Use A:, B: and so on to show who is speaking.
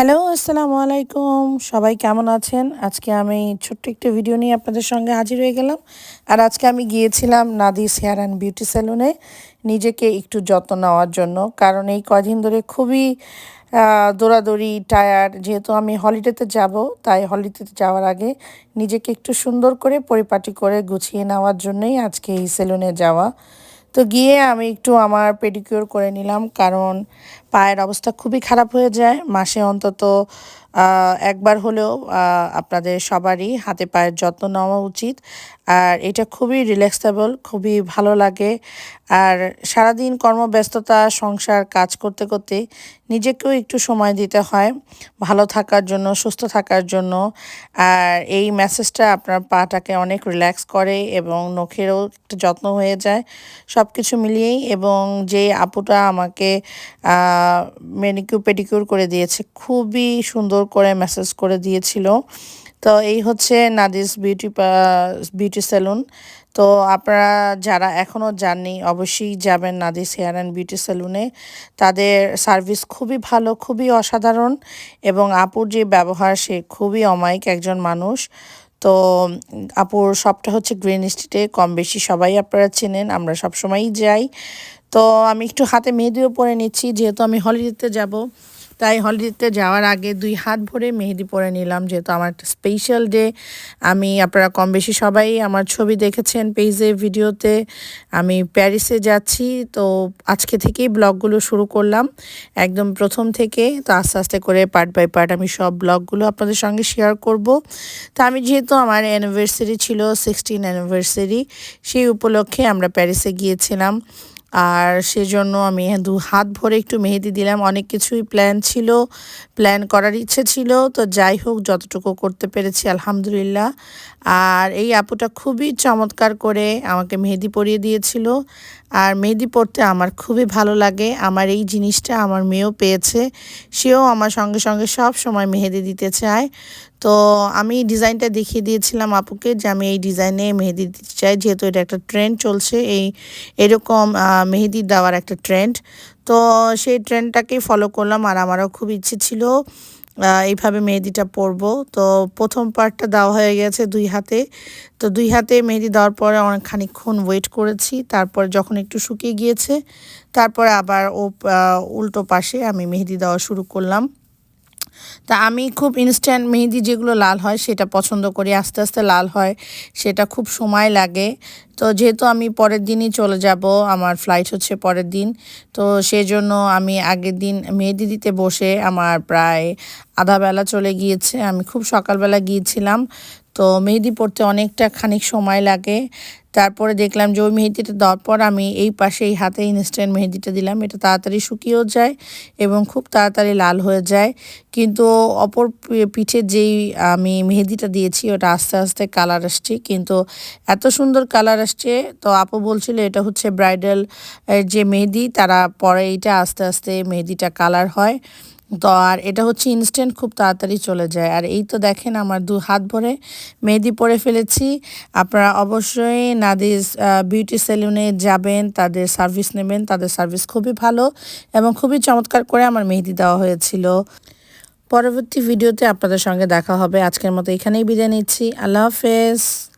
A: Hello, আসসালামু আলাইকুম। সবাই কেমন আছেন? আজকে আমি ছোট্ট একটি ভিডিও নিয়ে আপনাদের সঙ্গে হাজির হয়ে গেলাম। আর আজকে আমি গিয়েছিলাম নাদিস হেয়ার অ্যান্ড বিউটি সেলুনে নিজেকে একটু যত্ন নেওয়ার জন্য। কারণ এই কদিন ধরে খুবই দৌড়াদৌড়ি টায়ার যেহেতু আমি হলিডেতে যাব, তাই হলিডেতে যাওয়ার আগে নিজেকে একটু সুন্দর করে, পরিপাটি করে গুছিয়ে নেওয়ার জন্যই আজকে এই সেলুনে যাওয়া। তো গিয়ে আমি একটু আমার পেডিকিউর করে নিলাম। কারণ পায়ের অবস্থা খুবই খারাপ হয়ে যায়। মাসে অন্তত একবার হলেও আপনাদের সবারই হাতে পায়ের যত্ন নেওয়া উচিত। আর এটা খুবই রিল্যাক্সেবল খুবই ভালো লাগে। আর সারাদিন কর্মব্যস্ততা, সংসার, কাজ করতে করতে নিজেকেও একটু সময় দিতে হয়। ভালো থাকার জন্য, সুস্থ থাকার জন্য। আর এই মেসেজটা আপনার পাটাকে অনেক রিল্যাক্স করে এবং নখেরও একটু যত্ন হয়ে যায়। সব কিছু মিলিয়েই এবং যে আপুটা আমাকে মেনিকিউ পেডিকিউর করে দিয়েছে। খুবই সুন্দর করে মেসেজ করে দিয়েছিল। তো এই হচ্ছে নাদিস বিউটি বিউটি সেলুন তো আপনারা যারা এখনও যাননি, অবশ্যই যাবেন নাদিস হেয়ার অ্যান্ড বিউটি সেলুনে তাদের সার্ভিস খুবই ভালো, খুবই অসাধারণ এবং আপুর যে ব্যবহার, সে খুবই অমায়িক একজন মানুষ। তো, আপুর সবটা হচ্ছে গ্রিন স্ট্রিটে কম বেশি সবাই আপনারা চেনেন, আমরা সবসময়ই যাই। তো, আমি একটু হাতে মেহেদিও পরে নিচ্ছি, যেহেতু আমি হলিডেতে যাব। তাই হলিডেতে যাওয়ার আগে দুই হাত ভরে মেহেদি পরে নিলাম, যেহেতু আমার একটা স্পেশাল ডে আমি, আপনারা কম বেশি সবাই আমার ছবি দেখেছেন পেজে ভিডিওতে আমি প্যারিসে যাচ্ছি, তো আজকে থেকেই ব্লগগুলো শুরু করলাম, একদম প্রথম থেকে। তো আস্তে আস্তে করে পার্ট বাই পার্ট আমি সব ব্লগগুলো আপনাদের সঙ্গে শেয়ার করব। তা আমি যেহেতু আমার অ্যানিভার্সারি ছিল সিক্সটিন অ্যানিভার্সারি সেই উপলক্ষে আমরা প্যারিসে গিয়েছিলাম। আর সেজন্য আমি দু হাত ভরে একটু মেহেদি দিলাম। অনেক কিছুই প্ল্যান ছিল প্ল্যান করার ইচ্ছে ছিল। তো যাই হোক, যতটুকু করতে পেরেছি, আলহামদুলিল্লাহ। আর এই আপুটা খুবই চমৎকার করে আমাকে মেহেদি পরিয়ে দিয়েছিল। আর মেহেদি পরতে আমার খুবই ভালো লাগে। আমার এই জিনিসটা আমার মেয়েও পেয়েছে। সেও আমার সঙ্গে সঙ্গে সব সময় মেহেদি দিতে চায়। তো আমি ডিজাইনটা দেখিয়ে দিয়েছিলাম আপুকে যে আমি এই ডিজাইনে মেহেদি দিতে চাই। যেহেতু এটা একটা ট্রেন্ড চলছে, এই এরকম মেহেদি দেওয়ার একটা ট্রেন্ড তো সেই ট্রেন্ডটাকেই ফলো করলাম আর আমারও খুব ইচ্ছে ছিল এইভাবে মেহেদিটা পরবো। তো প্রথম পার্টটা দেওয়া হয়ে গেছে দুই হাতে। তো দুই হাতে মেহেদি দেওয়ার পরে অনেক খানিক্ষণ ওয়েট করেছি। তারপর যখন একটু শুকিয়ে গিয়েছে, তারপরে আবার ও উল্টো পাশে আমি মেহেদি দেওয়া শুরু করলাম। তা আমি খুব ইনস্ট্যান্ট মেহেদি যেগুলো লাল হয় সেটা পছন্দ করি, আস্তে আস্তে লাল হয়, সেটা খুব সময় লাগে। তো যেহেতু আমি পরের দিনই চলে যাব, আমার ফ্লাইট হচ্ছে পরের দিন, তো সেজন্য আমি আগের দিন মেহেদি দিতে বসে আমার প্রায় আধা বেলা চলে গিয়েছে, আমি খুব সকালবেলা গিয়েছিলাম। তো মেহেদি পড়তে অনেকটা খানিক সময় লাগে। তারপরে দেখলাম যে ওই মেহেদিটা দেওয়ার পর আমি এই পাশে এই হাতে ইনস্ট্যান্ট মেহেদিটা দিলাম। এটা তাড়াতাড়ি শুকিয়েও যায় এবং খুব তাড়াতাড়ি লাল হয়ে যায়। কিন্তু অপর পিঠে যেই আমি মেহেদিটা দিয়েছি, ওটা আস্তে আস্তে কালার আসছে। কিন্তু এত সুন্দর কালার আসছে, তো আপু বলছিল এটা হচ্ছে ব্রাইডাল যে মেহেদি, তারা পরে এইটা আস্তে আস্তে মেহেদিটা কালার হয়। তো আর এটা হচ্ছে ইনস্ট্যান্ট খুব তাড়াতাড়ি চলে যায়। আর এই তো দেখেন আমার দু হাত ভরে মেহেদি পরে ফেলেছি। আপনারা অবশ্যই নাদিস বিউটি সেলুনে যাবেন, তাদের সার্ভিস নেবেন, তাদের সার্ভিস খুবই ভালো এবং খুবই চমৎকার করে আমার মেহেদি দেওয়া হয়েছিল। পরবর্তী ভিডিওতে আপনাদের সঙ্গে দেখা হবে। আজকের মতো এখানেই বিদায় নিচ্ছি। আল্লাহ হাফেজ।